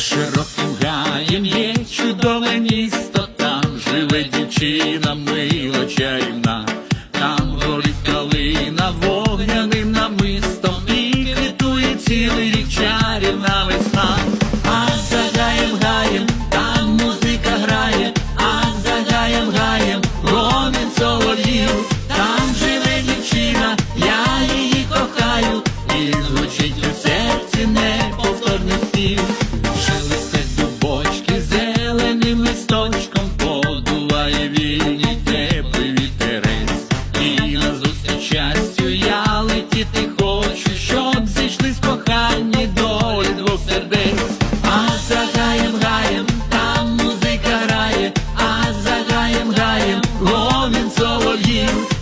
широким гаєм є чудове місто, там живе дівчина мила чарівна. you.